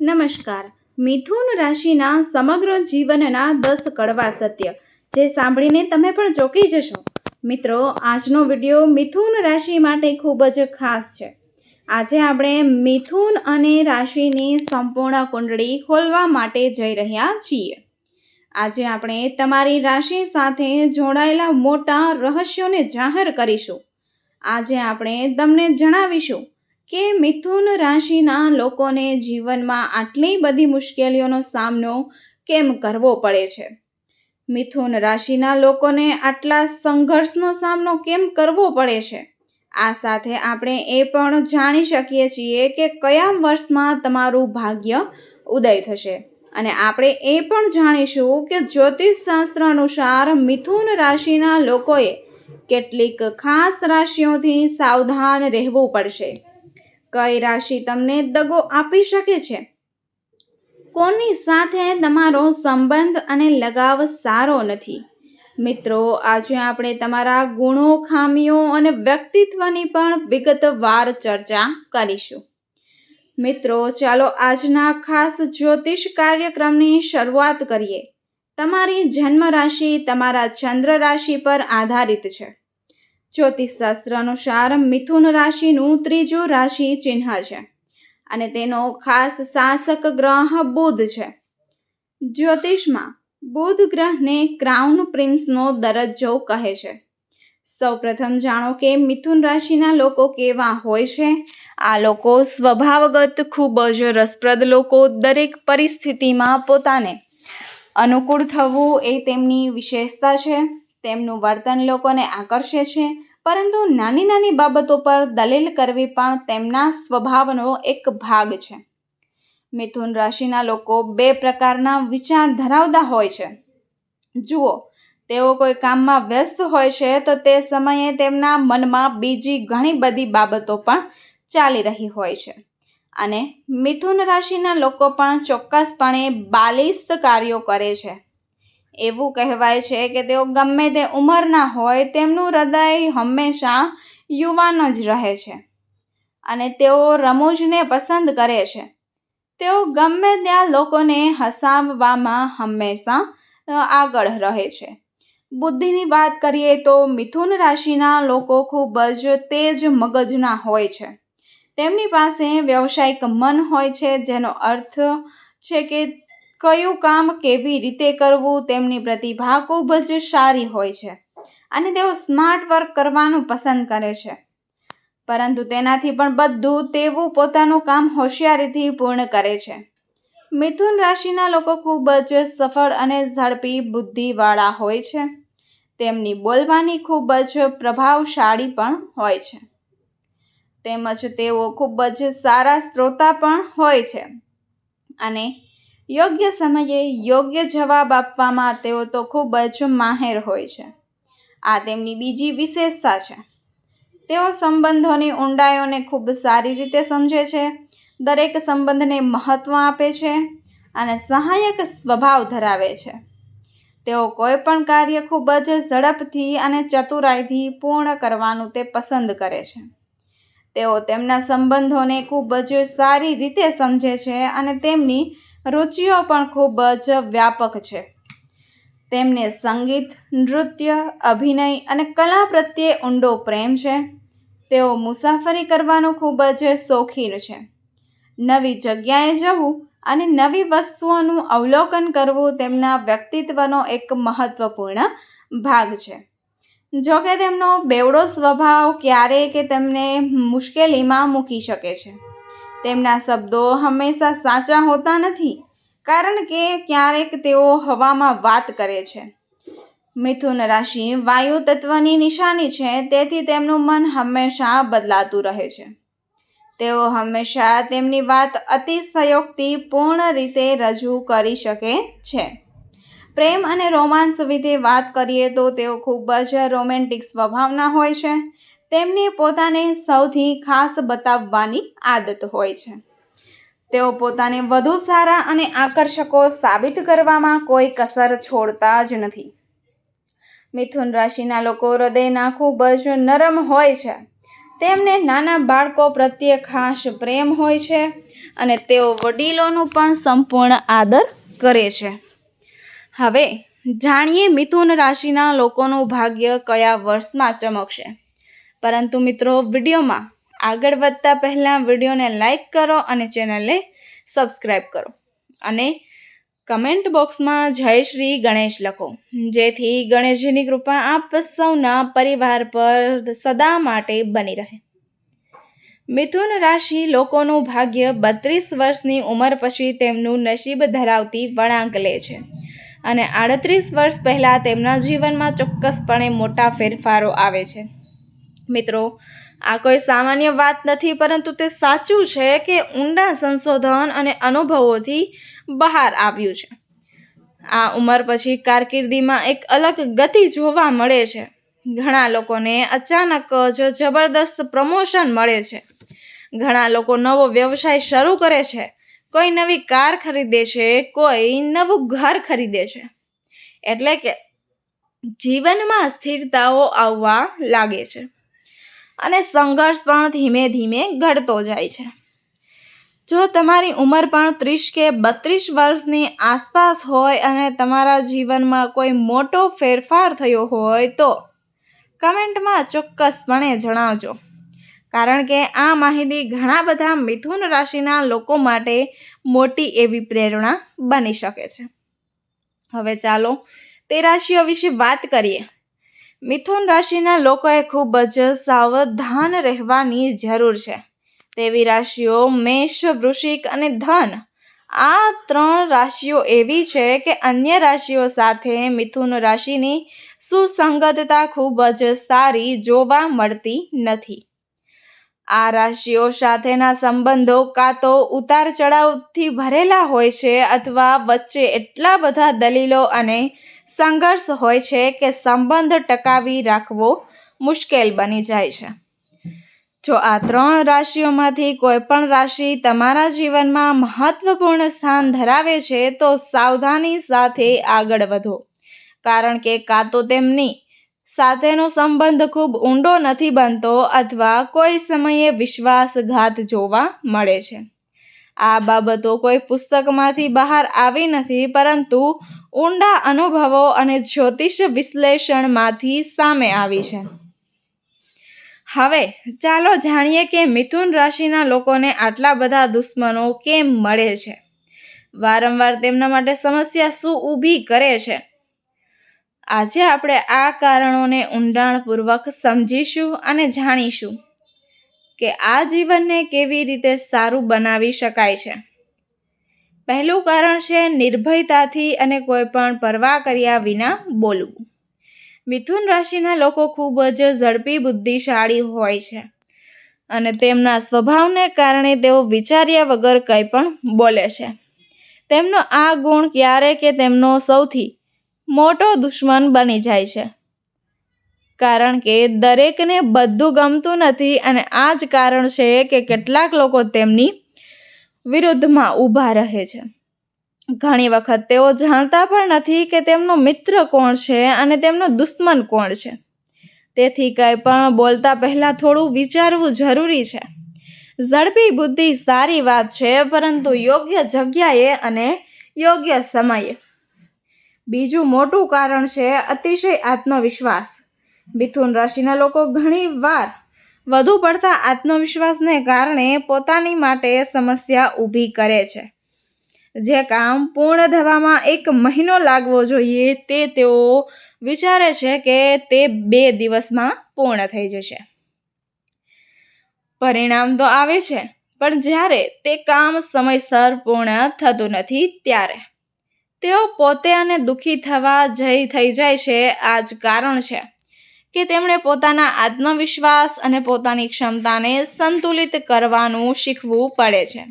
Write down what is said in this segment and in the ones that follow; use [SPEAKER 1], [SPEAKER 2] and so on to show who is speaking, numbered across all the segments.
[SPEAKER 1] નમસ્કાર. મિથુન રાશિના સમગ્ર જીવનના દસ કડવા સત્ય, જે સાંભળીને તમે પણ ચોંકી જશો. મિત્રો, આજનો વીડિયો મિથુન રાશિ માટે ખૂબ જ ખાસ છે. આજે આપણે મિથુન અને રાશિની સંપૂર્ણ કુંડળી ખોલવા માટે જઈ રહ્યા છીએ. આજે આપણે તમારી રાશિ સાથે જોડાયેલા મોટા રહસ્યોને જાહેર કરીશું. આજે આપણે તમને જણાવીશું કે મિથુન રાશિના લોકોને જીવનમાં આટલી બધી મુશ્કેલીઓનો સામનો કેમ કરવો પડે છે? મિથુન રાશિના લોકોને આટલા સંઘર્ષનો સામનો કેમ કરવો પડે છે? આ સાથે આપણે એ પણ જાણી શકીએ છીએ કે કયા વર્ષમાં તમારું ભાગ્ય ઉદય થશે. અને આપણે એ પણ જાણીશું કે જ્યોતિષ શાસ્ત્ર અનુસાર મિથુન રાશિના લોકોએ કેટલીક ખાસ રાશિઓથી સાવધાન રહેવું પડશે. કઈ રાશિ તમને દગો આપી શકે છે? કોની સાથે તમારો સંબંધ અને લગાવ સારો નથી? મિત્રો, આજે આપણે તમારા ગુણો, ખામીઓ અને વ્યક્તિત્વની પણ વિગતવાર ચર્ચા કરીશું. મિત્રો, ચાલો આજના ખાસ જ્યોતિષ કાર્યક્રમની શરૂઆત કરીએ. તમારી જન્મ રાશિ તમારા ચંદ્ર રાશિ પર આધારિત છે. જ્યોતિષ સાર મિથુન રાશિનું ત્રીજું રાશિ ચિહ્ન છે. અને તેનો ખાસ શાસક ગ્રહ બુધ છે. જ્યોતિષમાં બુધ ગ્રહને ક્રાઉન પ્રિન્સનો દરજ્જો કહે છે. સૌપ્રથમ જાણો કે મિથુન રાશિના લોકો કેવા હોય છે. આ લોકો સ્વભાવગત, ખૂબ જ રસપ્રદ લોકો દરેક પરિસ્થિતિમાં પોતાને અનુકૂળ થવું એ તેમની વિશેષતા છે. તેમનું વર્તન લોકોને આકર્ષે છે, પરંતુ નાની નાની બાબતો પર દલીલ કરવી પણ તેમના સ્વભાવનો એક ભાગ છે. મિથુન રાશિના લોકો બે પ્રકારના વિચાર ધરાવતા હોય છે. જુઓ, તેઓ કોઈ કામમાં વ્યસ્ત હોય છે તો તે સમયે તેમના મનમાં બીજી ઘણી બધી બાબતો પણ ચાલી રહી હોય છે. અને મિથુન રાશિના લોકો પણ ચોક્કસપણે બાલિસ્ત કાર્યો કરે છે. એવું કહેવાય છે કે તેઓ ગમે તે ઉંમરના હોય તેમનું હૃદય હંમેશા યુવાન જ રહે છે અને તેઓ રમૂજને પસંદ કરે છે. તેઓ ગમે ત્યાં લોકોને હસાવવામાં હંમેશા આગળ રહે છે. બુદ્ધિની વાત કરીએ તો મિથુન રાશિના લોકો ખૂબ જ તેજ મગજના હોય છે. તેમની પાસે વ્યવસાયિક મન હોય છે જેનો અર્થ છે કે કયું કામ કેવી રીતે કરવું તેમની પ્રતિભા ખૂબ જ સારી હોય છે અને તેઓ સ્માર્ટ વર્ક કરવાનું પસંદ કરે છે. પરંતુ તેનાથી પણ બધું તેવું પોતાનું કામ હોશિયારીથી પૂર્ણ કરે છે. મિથુન રાશિના લોકો ખૂબ જ સફળ અને ઝડપી બુદ્ધિવાળા હોય છે. તેમની બોલવાની ખૂબ જ પ્રભાવશાળી પણ હોય છે. તેમજ તેઓ ખૂબ જ સારા શ્રોતા પણ હોય છે. અને યોગ્ય સમયે યોગ્ય જવાબ આપવામાં તેઓ તો ખૂબ જ માહેર હોય છે. આ તેમની બીજી વિશેષતા છે. તેઓ સંબંધોની ઊંડાઈઓને ખૂબ સારી રીતે સમજે છે, દરેક સંબંધને મહત્ત્વ આપે છે અને સહાયક સ્વભાવ ધરાવે છે. તેઓ કોઈ પણ કાર્ય ખૂબ જ ઝડપથી અને ચતુરાઈથી પૂર્ણ કરવાનું તે પસંદ કરે છે. તેઓ તેમના સંબંધોને ખૂબ જ સારી રીતે સમજે છે અને તેમની રુચિઓ પણ ખૂબ જ વ્યાપક છે. તેમને સંગીત, નૃત્ય, અભિનય અને કલા પ્રત્યે ઊંડો પ્રેમ છે. તેઓ મુસાફરી કરવાનું ખૂબ જ શોખીન છે. નવી જગ્યાએ જવું અને નવી વસ્તુઓનું અવલોકન કરવું તેમના વ્યક્તિત્વનો એક મહત્વપૂર્ણ ભાગ છે. જોકે તેમનો બેવડો સ્વભાવ ક્યારેય કે તેમને મુશ્કેલીમાં મૂકી શકે છે. તેમના શબ્દો હંમેશા સાચા હોતા નથી, કારણ કે ક્યારેક તેઓ હવામાં વાત કરે છે. મિથુન રાશિ વાયુ તત્વની નિશાની છે, તેથી તેમનું મન હંમેશા બદલાતું રહે છે. તેઓ હંમેશા તેમની વાત અતિશયોક્તિ પૂર્ણ રીતે રજૂ કરી શકે છે. પ્રેમ અને રોમાન્સ વિશે વાત કરીએ તો તેઓ ખૂબ જ રોમેન્ટિક સ્વભાવના હોય છે તેમની પોતાને સૌથી ખાસ બતાવવાની આદત હોય છે. તેઓ પોતાને વધુ સારા અને આકર્ષકો સાબિત કરવામાં કોઈ કસર છોડતા જ નથી. મિથુન રાશિના લોકો હૃદયના ખૂબ જ નરમ હોય છે. તેમને નાના બાળકો પ્રત્યે ખાસ પ્રેમ હોય છે અને તેઓ વડીલોનું પણ સંપૂર્ણ આદર કરે છે. હવે, જાણીએ મિથુન રાશિના લોકોનું ભાગ્ય કયા વર્ષમાં ચમકશે? પરંતુ મિત્રો, વિડીયોમાં આગળ વધતા પહેલાં વિડીયોને લાઈક કરો અને ચેનલને સબસ્ક્રાઈબ કરો. અને કમેન્ટ બોક્સમાં જય શ્રી ગણેશ લખો. જેથી ગણેશજીની કૃપા આપ સૌના પરિવાર પર સદા માટે બની રહે. મિથુન રાશિ લોકોનું ભાગ્ય બત્રીસ વર્ષની ઉંમર પછી તેમનું નસીબ ધરાવતી વળાંક લે છે. અને આડત્રીસ વર્ષ પહેલાં તેમના જીવનમાં ચોક્કસપણે મોટા ફેરફારો આવે છે. મિત્રો, આ કોઈ સામાન્ય વાત નથી, પરંતુ તે સાચું છે કે ઊંડા સંશોધન અને અનુભવોથી બહાર આવ્યું છે. આ ઉંમર પછી કારકિર્દીમાં એક અલગ ગતિ જોવા મળે છે. ઘણા લોકોને અચાનક જ જબરદસ્ત પ્રમોશન મળે છે. ઘણા લોકો નવો વ્યવસાય શરૂ કરે છે. કોઈ નવી કાર ખરીદે છે, કોઈ નવું ઘર ખરીદે છે. એટલે કે જીવનમાં સ્થિરતાઓ આવવા લાગે છે. અને સંઘર્ષ પણ ધીમે ધીમે ઘટતો જાય છે. જો તમારી ઉંમર પણ ત્રીસ કે બત્રીસ વર્ષની આસપાસ હોય અને તમારા જીવનમાં કોઈ મોટો ફેરફાર થયો હોય તો કમેન્ટમાં ચોક્કસપણે જણાવજો. કારણ કે આ માહિતી ઘણા બધા મિથુન રાશિના લોકો માટે મોટી એવી પ્રેરણા બની શકે છે. હવે ચાલો તે રાશિઓ વિશે વાત કરીએ. મિથુન રાશિના લોકોએ ખૂબ જ સાવધાન રહેવાની જરૂર છે. તેવી રાશિઓ મેષ, વૃશ્ચિક અને ધન, આ ત્રણ રાશિઓ એવી છે કે અન્ય રાશિઓ સાથે મિથુન રાશિની સુસંગતતા ખૂબ જ સારી જોવા મળતી નથી. આ રાશિઓ સાથેના સંબંધો કાં તો ઉતાર ચઢાવથી ભરેલા હોય છે અથવા વચ્ચે એટલા બધા દલીલો અને સંઘર્ષ હોય છે કે સંબંધ ટકાવી રાખવો મુશ્કેલ બની જાય છે. જો આ ત્રણ રાશિઓમાંથી કોઈ પણ રાશિ તમારા જીવનમાં મહત્વપૂર્ણ સ્થાન ધરાવે છે, તો સાવધાની સાથે આગળ વધો. કારણ કે કાં તો તેમની સાથેનો સંબંધ ખૂબ ઊંડો નથી બનતો અથવા કોઈ સમયે વિશ્વાસઘાત જોવા મળે છે. આ બાબતો કોઈ પુસ્તકમાંથી બહાર આવી નથી, પરંતુ ઊંડા અનુભવો અને જ્યોતિષ વિશ્લેષણમાંથી સામે આવી છે. હવે ચાલો જાણીએ કે મિથુન રાશિના લોકોને આટલા બધા દુશ્મનો કેમ મળે છે? વારંવાર તેમના માટે સમસ્યા શું ઊભી કરે છે? આજે આપણે આ કારણોને ઊંડાણપૂર્વક સમજીશું અને જાણીશું કે આ જીવનને કેવી રીતે સારું બનાવી શકાય છે. પહેલું કારણ છે નિર્ભયતાથી અને કોઈ પણ પરવા કર્યા વિના બોલવું. મિથુન રાશિના લોકો ખૂબ જ ઝડપી બુદ્ધિશાળી હોય છે અને તેમના સ્વભાવને કારણે તેઓ વિચાર્યા વગર કંઈ પણ બોલે છે. તેમનો આ ગુણ ક્યારે કે તેમનો સૌથી મોટો દુશ્મન બની જાય છે. કારણ કે દરેકને બધું ગમતું નથી અને આ જ કારણ છે કે કેટલાક લોકો તેમની વિરુદ્ધમાં ઊભા રહે છે. ઘણી વખત તેઓ જાણતા પણ નથી કે તેમનો મિત્ર કોણ છે અને તેમનો દુશ્મન કોણ છે. તેથી કંઈ પણ બોલતા પહેલાં થોડું વિચારવું જરૂરી છે. ઝડપી બુદ્ધિ સારી વાત છે, પરંતુ યોગ્ય જગ્યાએ અને યોગ્ય સમયે. બીજું મોટું કારણ છે અતિશય આત્મવિશ્વાસ. મિથુન રાશિના લોકો ઘણી વાર વધુ પડતા આત્મવિશ્વાસને કારણે પોતાની માટે સમસ્યા ઊભી કરે છે. જે કામ પૂર્ણ થવામાં એક મહિનો લાગવો જોઈએ તે તેઓ વિચારે છે કે તે બે દિવસમાં પૂર્ણ થઈ જશે. પરિણામ તો આવે છે, પણ જ્યારે તે કામ સમયસર પૂર્ણ થતું નથી ત્યારે. તેઓ પોતે અને દુઃખી થવા જઈ થઈ જાય છે, આ જ કારણ છે. કે તેમણે પોતાના આત્મવિશ્વાસ અને પોતાની ક્ષમતાને સંતુલિત કરવાનું શીખવું પડે છે.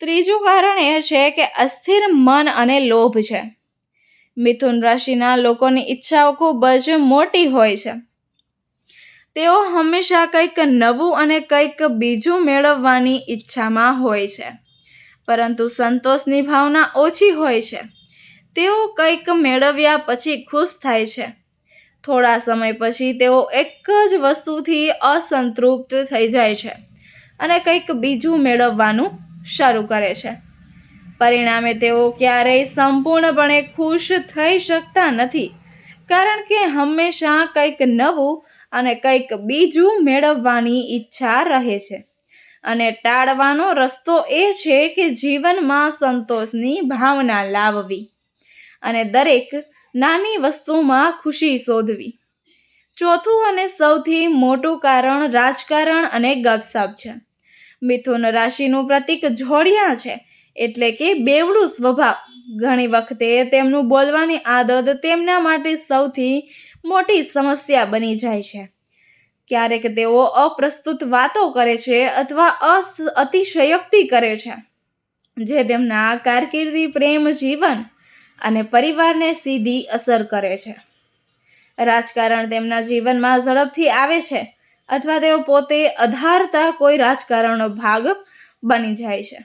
[SPEAKER 1] ત્રીજું કારણ એ છે કે અસ્થિર મન અને લોભ છે. મિથુન રાશિના લોકોની ઈચ્છાઓ ખૂબ જ મોટી હોય છે. તેઓ હંમેશા કંઈક નવું અને કંઈક બીજું મેળવવાની ઈચ્છામાં હોય છે. પરંતુ સંતોષની ભાવના ઓછી હોય છે. તેઓ કંઈક મેળવ્યા પછી ખુશ થાય છે. થોડા સમય પછી તેઓ એક જ વસ્તુથી અસંતૃપ્ત થઈ જાય છે અને કંઈક બીજું મેળવવાનું શરૂ કરે છે. પરિણામે તેઓ ક્યારેય સંપૂર્ણપણે ખુશ થઈ શકતા નથી, કારણ કે હંમેશા કંઈક નવું અને કંઈક બીજું મેળવવાની ઈચ્છા રહે છે. અને ટાળવાનો રસ્તો એ છે કે જીવનમાં સંતોષની ભાવના લાવવી. અને દરેક નાની વસ્તુમાં ખુશી શોધવી. ચોથું અને સૌથી મોટું કારણ રાજકારણ અને ગપસપ છે. મિથુન રાશિનું પ્રતીક જોડિયા છે, એટલે કે બેવડું સ્વભાવ. ઘણી વખતે તેમનું બોલવાની આદત તેમના માટે સૌથી મોટી સમસ્યા બની જાય છે. ક્યારેક તેઓ અપ્રસ્તુત વાતો કરે છે અથવા અતિશયોક્તિ કરે છે. જે તેમના કારકિર્દી, પ્રેમ, જીવન અને પરિવારને સીધી અસર કરે છે. રાજકારણ તેમના જીવનમાં ઝડપથી આવે છે અથવા તેઓ પોતે અધારતા કોઈ રાજકારણનો ભાગ બની જાય છે.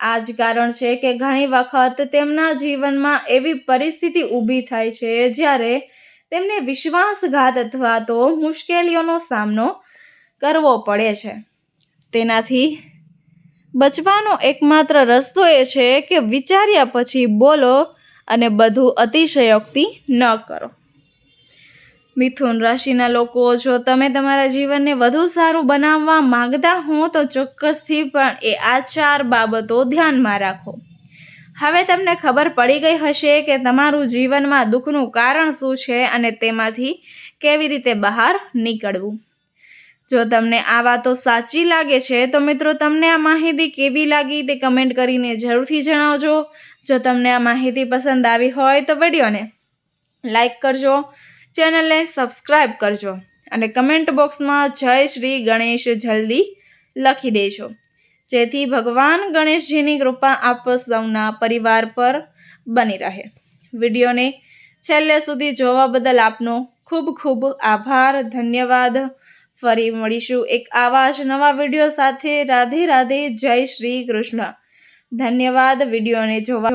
[SPEAKER 1] આ જ કારણ છે કે ઘણી વખત તેમના જીવનમાં એવી પરિસ્થિતિ ઊભી થાય છે જ્યારે તેમને વિશ્વાસઘાત અથવા તો મુશ્કેલીઓનો સામનો કરવો પડે છે. તેનાથી બચવાનો એકમાત્ર રસ્તો એ છે કે વિચાર્યા પછી બોલો અને બધું અતિશયોક્તિ ન કરો. મિથુન રાશિના લોકો, જો તમે તમારા જીવનને વધુ સારું બનાવવા માંગતા હો, તો ચોક્કસથી પણ એ આ ચાર બાબતો ધ્યાનમાં રાખો. હવે તમને ખબર પડી ગઈ હશે કે તમારું જીવનમાં દુઃખનું કારણ શું છે અને તેમાંથી કેવી રીતે બહાર નીકળવું. જો તમને આ વાતો સાચી લાગે છે, તો મિત્રો તમને આ માહિતી કેવી લાગી તે કમેન્ટ કરીને જરૂરથી જણાવજો. જો તમને આ માહિતી પસંદ આવી હોય તો વિડીયોને લાઈક કરજો, ચેનલને સબસ્ક્રાઈબ કરજો અને કમેન્ટ બોક્સમાં જય શ્રી ગણેશ જલ્દી લખી દેજો. જેથી ભગવાન ગણેશજીની કૃપા આપ સૌના પરિવાર પર બની રહે. વિડીયોને છેલ્લે સુધી જોવા બદલ આપનો ખૂબ ખૂબ આભાર, ધન્યવાદ. ફરી મળીશું એક આવા જ નવા વીડિયો સાથે. રાધે રાધે, જય શ્રી કૃષ્ણ. ધન્યવાદ, વિડીયોને જોવા.